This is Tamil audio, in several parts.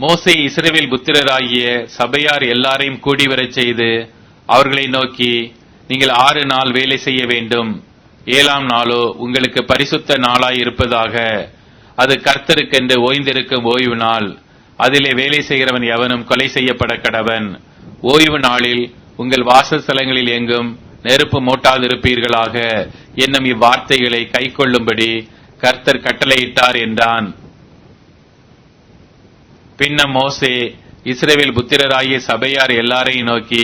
மோசை இஸ்ரேவேல் புத்திரராகிய சபையார் எல்லாரையும் கூடிவரச் செய்து அவர்களை நோக்கி நீங்கள் ஆறு நாள் வேலை செய்ய வேண்டும். ஏழாம் நாளோ உங்களுக்கு பரிசுத்த நாளாய் இருப்பதாக. அது கர்த்தருக்கென்று ஓய்ந்திருக்கும் ஓய்வு நாள். அதிலே வேலை செய்கிறவன் எவனும் கொலை செய்யப்பட கடவன். ஓய்வு நாளில் உங்கள் வாசஸ்தலங்களில் எங்கும் நெருப்பு மூட்டாதிருப்பீர்களாக. என்னும் இவ்வார்த்தைகளை கைக்கொள்ளும்படி கர்த்தர் கட்டளையிட்டார் என்றான். பின்ன மோசே இஸ்ரேவில் புத்திரராகிய சபையார் எல்லாரையும் நோக்கி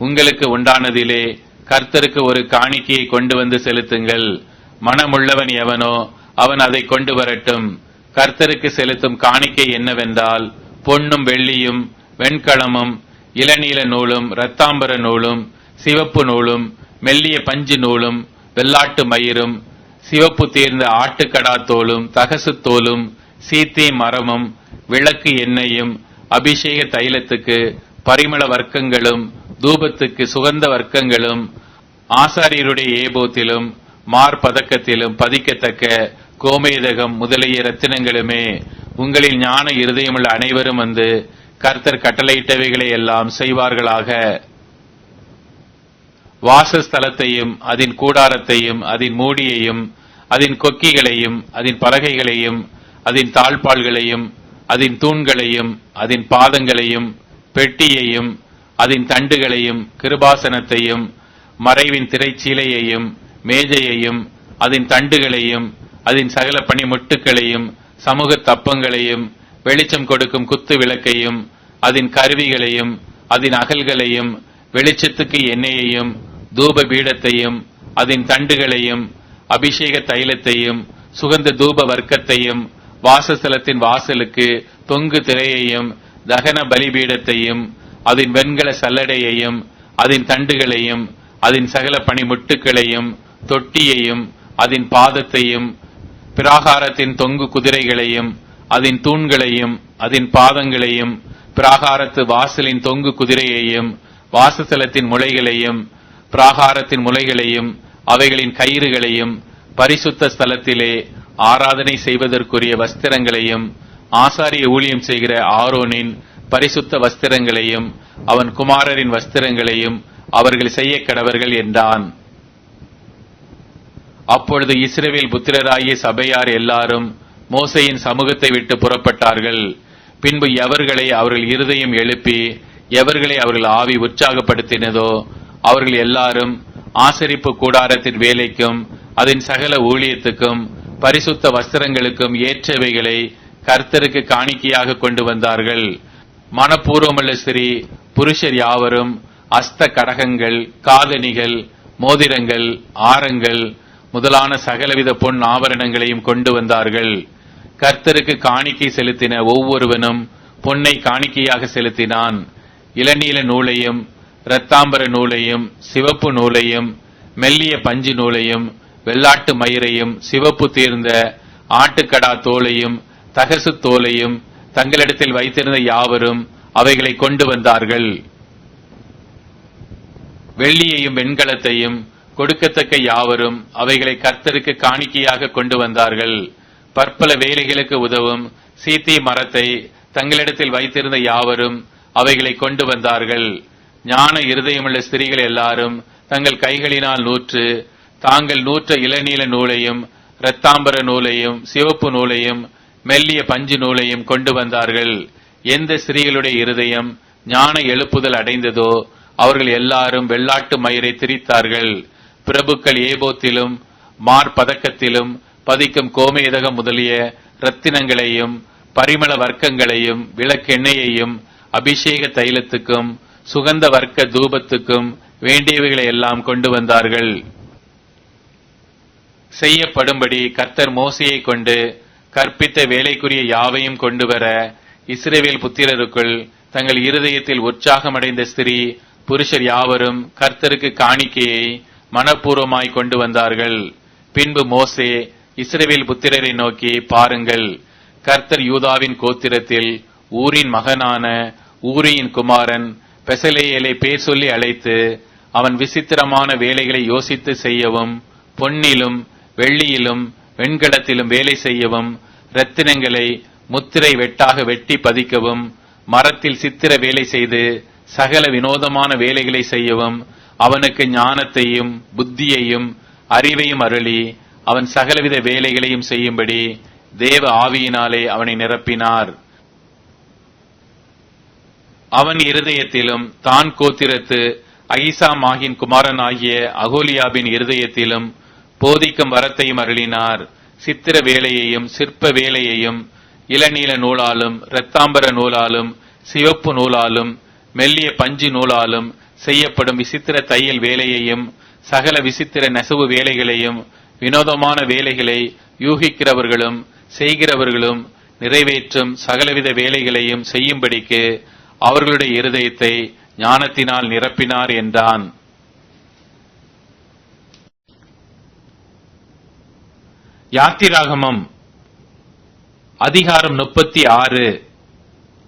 உங்களுக்கு உண்டானதிலே கர்த்தருக்கு ஒரு காணிக்கையை கொண்டு வந்து செலுத்துங்கள். மனமுள்ளவன் எவனோ அவன் அதை கொண்டு வரட்டும். கர்த்தருக்கு செலுத்தும் காணிக்கை என்னவென்றால் பொன்னும் வெள்ளியும் வெண்கலமும் இளநீல நூலும் இரத்தாம்பர நூலும் சிவப்பு நூலும் மெல்லிய பஞ்சு நூலும் வெள்ளாட்டு மயிரும் சிவப்பு தீர்ந்த ஆட்டுக்கடா தோலும் தகசு தோலும் சீத்தி மரமும் விளக்கு எண்ணெயும் அபிஷேக தைலத்துக்கு பரிமள வர்க்கங்களும் தூபத்துக்கு சுகந்த வர்க்கங்களும் ஆசாரியருடைய ஏபோத்திலும் மார்பதக்கத்திலும் பதிக்கத்தக்க கோமேதகம் முதலிய ரத்தினங்களுமே உங்களில் ஞான இருதயமுள்ள அனைவரும் வந்து கர்த்தர் கட்டளையிட்டவைகளை எல்லாம் செய்வார்களாக. வாசஸ்தலத்தையும் அதன் கூடாரத்தையும் அதன் மூடியையும் அதன் கொக்கிகளையும் அதன் பலகைகளையும் அதன் தாழ்பாள்களையும் அதன் தூண்களையும் அதன் பாதங்களையும் பெட்டியையும் அதன் தண்டுகளையும் கிருபாசனத்தையும் மறைவின் திரைச்சீலையையும் மேஜையையும் அதன் தண்டுகளையும் அதன் சகல பணிமுட்டுகளையும் சமூக தப்பங்களையும் வெளிச்சம் கொடுக்கும் குத்து விளக்கையும் அதன் கருவிகளையும் அதன் அகல்களையும் வெளிச்சத்துக்கு எண்ணெயையும் தூப பீடத்தையும் அதன் தண்டுகளையும் அபிஷேக தைலத்தையும் சுகந்த தூப வர்க்கத்தையும் வாசஸ்தலத்தின் வாசலுக்கு தொங்கு திரையையும் தகன பலிபீடத்தையும் அதன் வெண்கல சல்லடையையும் அதன் தண்டுகளையும் அதன் சகல பணிமுட்டுகளையும் தொட்டியையும் அதன் பாதத்தையும் பிராகாரத்தின் தொங்கு குதிரைகளையும் அதன் தூண்களையும் அதன் பாதங்களையும் பிராகாரத்து வாசலின் தொங்கு குதிரையையும் வாசஸ்தலத்தின் முளைகளையும் பிராகாரத்தின் முளைகளையும் அவைகளின் கயிறுகளையும் பரிசுத்த ஸ்தலத்திலே ஆராதனை செய்வதற்குரிய வஸ்திரங்களையும் ஆசாரிய ஊழியம் செய்கிற ஆரோனின் பரிசுத்த வஸ்திரங்களையும் அவன் குமாரரின் வஸ்திரங்களையும் அவர்கள் செய்ய கடவர்கள் என்றான். அப்பொழுது இஸ்ரேவில் புத்திரராகிய சபையார் எல்லாரும் மோசையின் சமூகத்தை விட்டு புறப்பட்டார்கள். பின்பு எவர்களை அவர்கள் இருதயம் எழுப்பி எவர்களை அவர்கள் ஆவி உற்சாகப்படுத்தினதோ அவர்கள் எல்லாரும் ஆசரிப்பு கூடாரத்தின் வேலைக்கும் அதன் சகல ஊழியத்துக்கும் பரிசுத்த வஸ்திரங்களுக்கும் ஏற்றவைகளை கர்த்தருக்கு காணிக்கையாக கொண்டு வந்தார்கள். மனப்பூர்வமுள்ள ஸ்ரீ புருஷர் யாவரும் அஸ்த கடகங்கள் காதணிகள் மோதிரங்கள் ஆரங்கள் முதலான சகலவித பொன் ஆபரணங்களையும் கொண்டு வந்தார்கள். கர்த்தருக்கு காணிக்கை செலுத்தின ஒவ்வொருவனும் பொன்னை காணிக்கையாக செலுத்தினான். இளநீல நூலையும் இரத்தாம்பர நூலையும் சிவப்பு நூலையும் மெல்லிய பஞ்சு நூலையும் வெள்ளாட்டு மயிரையும் சிவப்பு தீர்ந்த ஆட்டுக்கடா தோலையும் தகசு தோலையும் தங்களிடத்தில் வைத்திருந்த யாவரும் அவைகளை கொண்டு வந்தார்கள். வெள்ளியையும் வெண்கலத்தையும் கொடுக்கத்தக்க யாவரும் அவைகளை கர்த்தருக்கு காணிக்கையாக கொண்டு வந்தார்கள். பற்பல வேலைகளுக்கு உதவும் சீத்தி மரத்தை தங்களிடத்தில் வைத்திருந்த யாவரும் அவைகளை கொண்டு வந்தார்கள். ஞான இருதயமுள்ள ஸ்திரீகள் எல்லாரும் தங்கள் கைகளினால் நூற்று தாங்கள் நூற்ற இளநீல நூலையும் இரத்தாம்பர நூலையும் சிவப்பு நூலையும் மெல்லிய பஞ்சு நூலையும் கொண்டு வந்தார்கள். எந்த ஸ்திரீகளுடைய இருதயம் ஞான எழுப்புதல் அடைந்ததோ அவர்கள் எல்லாரும் வெள்ளாட்டு மயிரை திரித்தார்கள். பிரபுக்கள் ஏபோத்திலும் மார்பதக்கத்திலும் பதிக்கும் கோமேதகம் முதலிய ரத்தினங்களையும் பரிமள வர்க்கங்களையும் விளக்கெண்ணெயையும் அபிஷேக தைலத்துக்கும் சுகந்த வர்க்க தூபத்துக்கும் வேண்டியவைகளை எல்லாம் கொண்டு வந்தார்கள். செய்யப்படும்படி கர்த்தர் மோசையை கொண்டு கற்பித்த வேலைக்குரிய யாவையும் கொண்டு வர இஸ்ரேவேல் புத்திரருக்குள் தங்கள் இருதயத்தில் உற்சாகமடைந்த ஸ்திரீ புருஷர் யாவரும் கர்த்தருக்கு காணிக்கையை மனப்பூர்வமாய் கொண்டு வந்தார்கள். பின்பு மோசே இஸ்ரேவேல் புத்திரரை நோக்கி பாருங்கள். கர்த்தர் யூதாவின் கோத்திரத்தில் ஊரின் மகனான ஊரியின் குமாரன் பெசலேயலை பேர் சொல்லி அழைத்து அவன் விசித்திரமான வேலைகளை யோசித்து செய்யவும் பொன்னிலும் வெள்ளியிலும் வெண்கலத்திலும் வேலை செய்யவும் ரத்தினங்களை முத்திரை வெட்டாக வெட்டி பதிக்கவும் மரத்தில் சித்திர வேலை செய்து சகல வினோதமான வேலைகளை செய்யவும் அவனுக்கு ஞானத்தையும் புத்தியையும் அறிவையும் அருளி அவன் சகலவித வேலைகளையும் செய்யும்படி தேவ ஆவியினாலே அவனை நிரப்பினார். அவன் இருதயத்திலும் தான் கோத்திரத்து ஐசாமாகின் குமாரனாகிய அகோலியாபின் இருதயத்திலும் போதிக்கும் வரத்தையும் அருளினார். சித்திர வேலையையும் சிற்ப வேலையையும் இளநீல நூலாலும் இரத்தாம்பர நூலாலும் சிவப்பு நூலாலும் மெல்லிய பஞ்சு நூலாலும் செய்யப்படும் விசித்திர தையல் வேலையையும் சகல விசித்திர நெசவு வேலைகளையும் வினோதமான வேலைகளை யூகிக்கிறவர்களும் செய்கிறவர்களும் நிறைவேற்றும் சகலவித வேலைகளையும் செய்யும்படிக்கு அவர்களுடைய இருதயத்தை ஞானத்தினால் நிரப்பினார் என்றான். யாத்திராகமம். அதிகாரம் முப்பத்தி ஆறு.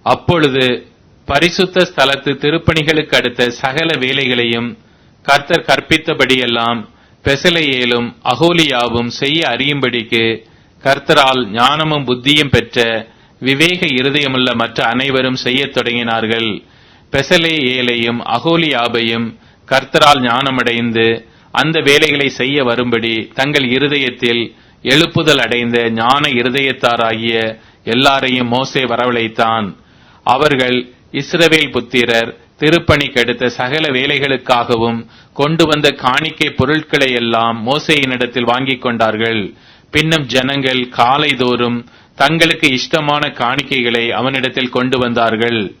அப்பொழுது பரிசுத்த ஸ்தலத்து திருப்பணிகளுக்கு அடுத்த சகல வேலைகளையும் கர்த்தர் கற்பித்தபடியெல்லாம் பெசலையேலும் அகோலியாவும் செய்ய அறியும்படிக்கு கர்த்தரால் ஞானமும் புத்தியும் பெற்ற விவேக இருதயமுள்ள மற்ற அனைவரும் செய்யத் தொடங்கினார்கள். பெசலே ஏலையும் அகோலியாபையும் கர்த்தரால் ஞானமடைந்து அந்த வேலைகளை செய்ய வரும்படி தங்கள் இருதயத்தில் எழுப்புதல் அடைந்த ஞான இருதயத்தாராகிய எல்லாரையும் மோசே வரவழைத்தான். அவர்கள் இஸ்ரவேல் புத்திரர் திருப்பணிக்கெடுத்த சகல வேலைகளுக்காகவும் கொண்டு வந்த காணிக்கை பொருட்களை எல்லாம் மோசையினிடத்தில் வாங்கிக் கொண்டார்கள். பின்னும் ஜனங்கள் காலைதோறும் தங்களுக்கு இஷ்டமான காணிக்கைகளை அவனிடத்தில் கொண்டு வந்தார்கள்.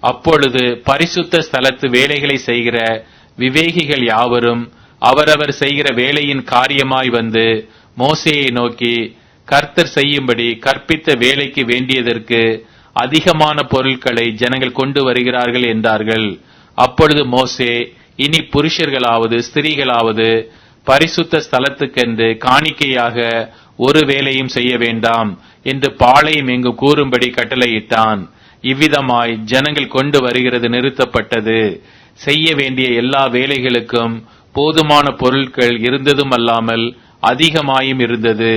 அப்பொழுது பரிசுத்த ஸ்தலத்து வேலைகளை செய்கிற விவேகிகள் யாவரும் அவரவர் செய்கிற வேலையின் காரியமாய் வந்து மோசையை நோக்கி கர்த்தர் செய்யும்படி கற்பித்த வேலைக்கு வேண்டியதற்கு அதிகமான பொருட்களை ஜனங்கள் கொண்டு வருகிறார்கள் என்றார்கள். அப்பொழுது மோசே இனி புருஷர்களாவது ஸ்திரீகளாவது பரிசுத்த ஸ்தலத்துக்கென்று காணிக்கையாக ஒரு வேலையும் செய்ய வேண்டாம் என்று பாளையம் எங்கு கூறும்படி கட்டளையிட்டான். இவ்விதமாய் ஜனங்கள் கொண்டு வருகிறது நிறுத்தப்பட்டது. செய்ய வேண்டிய எல்லா வேலைகளுக்கும் போதுமான பொருட்கள் இருந்ததும் அல்லாமல் அதிகமாயும் இருந்தது.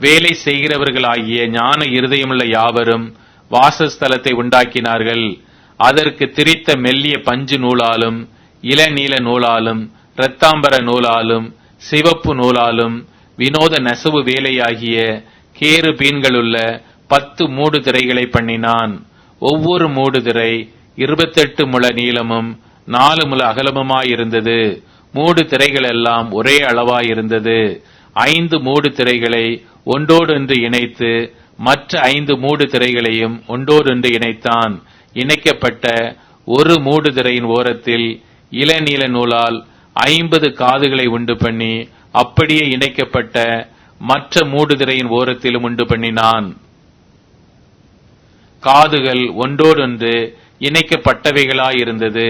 வேலை செய்கிறவர்களாகிய ஞான இருதயமுள்ள யாவரும் வாசஸ்தலத்தை உண்டாக்கினார்கள். அதற்கு திரித்த மெல்லிய பஞ்சு நூலாலும் இளநீல நூலாலும் இரத்தாம்பர நூலாலும் சிவப்பு நூலாலும் வினோத நெசவு வேலையாகிய கேறு பீன்களுள்ள பத்து மூடு திரைகளை பண்ணினான். ஒவ்வொரு மூடு திரை இருபத்தெட்டு முழ நீளமும் நாலு முல அகலமுமாயிருந்தது மூடு திரைகள் எல்லாம் ஒரே அளவாயிருந்தது ஐந்து மூடு திரைகளை ஒன்றோடொன்று இணைத்து மற்ற ஐந்து மூடு திரைகளையும் ஒன்றோடொன்று இணைத்தான் இணைக்கப்பட்ட ஒரு மூடு திரையின் ஓரத்தில் இளநீல நூலால் ஐம்பது காதுகளை உண்டு பண்ணி அப்படியே இணைக்கப்பட்ட மற்ற மூடுதிரையின் ஓரத்திலும் உண்டு பண்ணினான். காதுகள் ஒன்றோடொன்று இணைக்கப்பட்டவைகளாயிருந்தது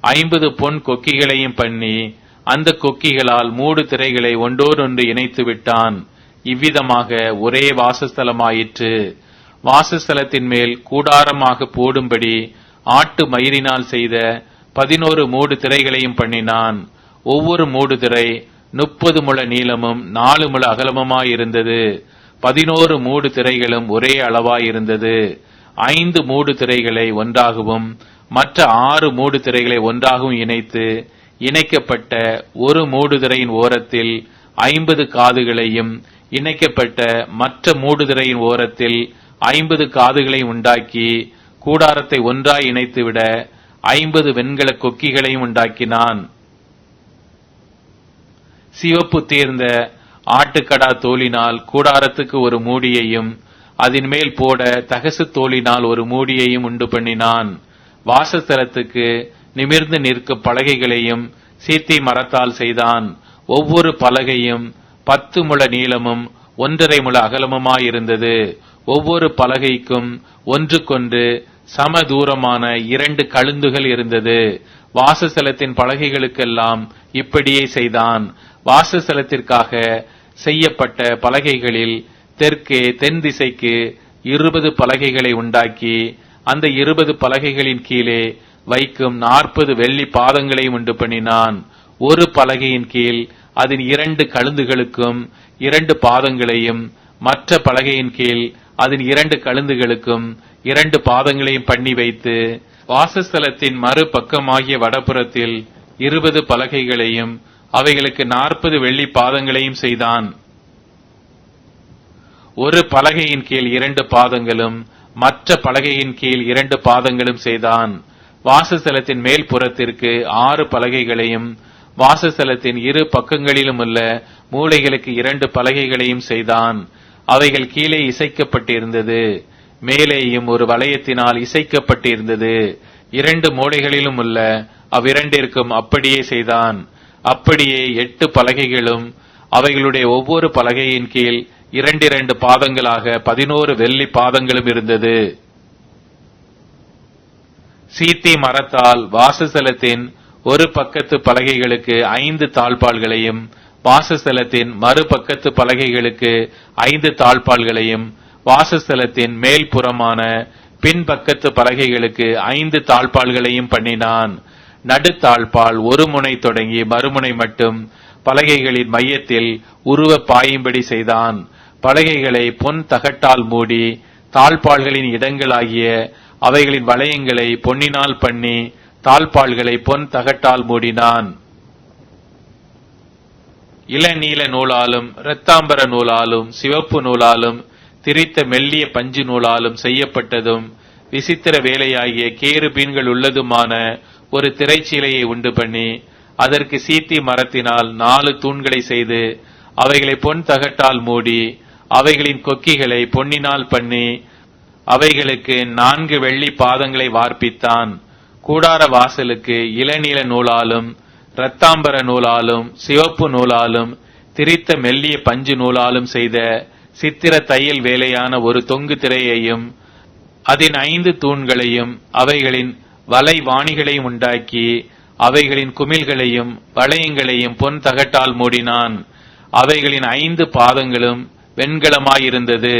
ஐம்பது பொன் கொக்கிகளையும் பண்ணி அந்த கொக்கிகளால் மூடு திரைகளை ஒன்றோடொன்று இணைத்து விட்டான். இவ்விதமாக ஒரே வாசஸ்தலமாயிற்று. வாசஸ்தலத்தின் மேல் கூடாரமாக போடும்படி ஆட்டு மயிரினால் செய்த பதினோரு மூடு திரைகளையும் பண்ணினான். ஒவ்வொரு மூடு திரை முப்பது முழ நீளமும் நாலு முழ அகலமுமாயிருந்தது. பதினோரு மூடு திரைகளும் ஒரே அளவாயிருந்தது. ஐந்து மூடு திரைகளை ஒன்றாகவும் மற்ற ஆறு மூடு திரைகளை ஒன்றாகவும் இணைத்து இணைக்கப்பட்ட ஒரு மூடுதிரையின் ஓரத்தில் ஐம்பது காதுகளையும் இணைக்கப்பட்ட மற்ற மூடுதிரையின் ஓரத்தில் ஐம்பது காதுகளையும் உண்டாக்கி கூடாரத்தை ஒன்றாய் இணைத்துவிட ஐம்பது வெண்கல கொக்கிகளையும் உண்டாக்கினான். சிவப்பு தேர்ந்த ஆட்டுக்கடா தோலினால் கூடாரத்துக்கு ஒரு மூடியையும் அதன் மேல் போட தகசு தோலினால் ஒரு மூடியையும் உண்டு பண்ணினான். வாசஸ்தலத்துக்கு நிமிர்ந்து நிற்கும் பலகைகளையும் சீத்தி மரத்தால் செய்தான். ஒவ்வொரு பலகையும் பத்து முழ நீளமும் ஒன்றரை முழ அகலமுமாயிருந்தது. ஒவ்வொரு பலகைக்கும் ஒன்றுக்கொன்று சம தூரமான இரண்டு கழுந்துகள் இருந்தது. வாசஸ்தலத்தின் பலகைகளுக்கெல்லாம் இப்படியே செய்தான். வாசஸ்தலத்திற்காக செய்யப்பட்ட பலகைகளில் தெற்கே தென் திசைக்கு இருபது பலகைகளை உண்டாக்கி அந்த இருபது பலகைகளின் கீழே வைக்கும் நாற்பது வெள்ளி பாதங்களையும் உண்டு பண்ணினான். ஒரு பலகையின் கீழ் அதன் இரண்டு கழுந்துகளுக்கும் இரண்டு பாதங்களையும் மற்ற பலகையின் கீழ் அதன் இரண்டு கழுந்துகளுக்கும் இரண்டு பாதங்களையும் பண்ணி வைத்து வாசஸ்தலத்தின் மறுபக்கமாகிய வடபுறத்தில் இருபது பலகைகளையும் அவைகளுக்கு நாற்பது வெள்ளி பாதங்களையும் செய்தான். ஒரு பலகையின் கீழ் இரண்டு பாதங்களும் மற்ற பலகையின் கீழ் இரண்டு பாதங்களும் செய்தான். வாசஸ்தலத்தின் மேல் புறத்திற்கு ஆறு பலகைகளையும் வாசஸ்தலத்தின் இரு பக்கங்களிலும் உள்ள மூளைகளுக்கு இரண்டு பலகைகளையும் செய்தான். அவைகள் கீழே இசைக்கப்பட்டிருந்தது. மேலேயும் ஒரு வளையத்தினால் இசைக்கப்பட்டிருந்தது. இரண்டு மூலைகளிலும் உள்ள அவ்விரண்டிற்கும் அப்படியே செய்தான். அப்படியே எட்டு பலகைகளும் அவைகளுடைய ஒவ்வொரு பலகையின் கீழ் இரண்டிரண்டு பாதங்களாக பதினோரு வெள்ளி பாதங்களும் இருந்தது. சீத்தி மரத்தால் வாசஸ்தலத்தின் ஒரு பக்கத்து பலகைகளுக்கு ஐந்து தாழ்பால்களையும் வாசஸ்தலத்தின் மறுபக்கத்து பலகைகளுக்கு ஐந்து தாழ்பால்களையும் வாசஸ்தலத்தின் மேல் புறமான பின்பக்கத்து பலகைகளுக்கு ஐந்து தாழ்பால்களையும் பண்ணினான். நடுத்தாழ்பால் ஒரு முனை தொடங்கி மறுமுனை மட்டும் பலகைகளின் மையத்தில் உருவ பாயும்படி செய்தான். பலகைகளை பொன் தகட்டால் மூடி தாழ்பாள்களின் இடங்களாகிய அவைகளின் வளையங்களை பொன்னினால் பண்ணி தாழ்பாள்களை பொன் தகட்டால் மூடினான். இளநீல நூலாலும் இரத்தாம்பர நூலாலும் சிவப்பு நூலாலும் திரித்த மெல்லிய பஞ்சு நூலாலும் செய்யப்பட்டதும் விசித்திர வேலையாகிய கேறு பீன்கள் உள்ளதுமான ஒரு திரைச்சீலையை உண்டு பண்ணி அதற்கு சீத்தி மரத்தினால் நாலு தூண்களை செய்து அவைகளை பொன் தகட்டால் மூடி அவைகளின் கொக்கிகளை பொன்னினால் பண்ணி அவைகளுக்கு நான்கு வெள்ளி பாதங்களை வார்ப்பித்தான். கூடார வாசலுக்கு இளநீல நூலாலும் இரத்தாம்பர நூலாலும் சிவப்பு நூலாலும் திரித்த மெல்லிய பஞ்சு நூலாலும் செய்த சித்திர தையல் வேலையான ஒரு தொங்கு திரையையும் அதன் ஐந்து தூண்களையும் அவைகளின் வலை வாணிகளையும் உண்டாக்கி அவைகளின் குமிழ்களையும் வளையங்களையும் பொன் தகட்டால் மூடினான். அவைகளின் ஐந்து பாதங்களும் வெண்கலமாயிருந்தது.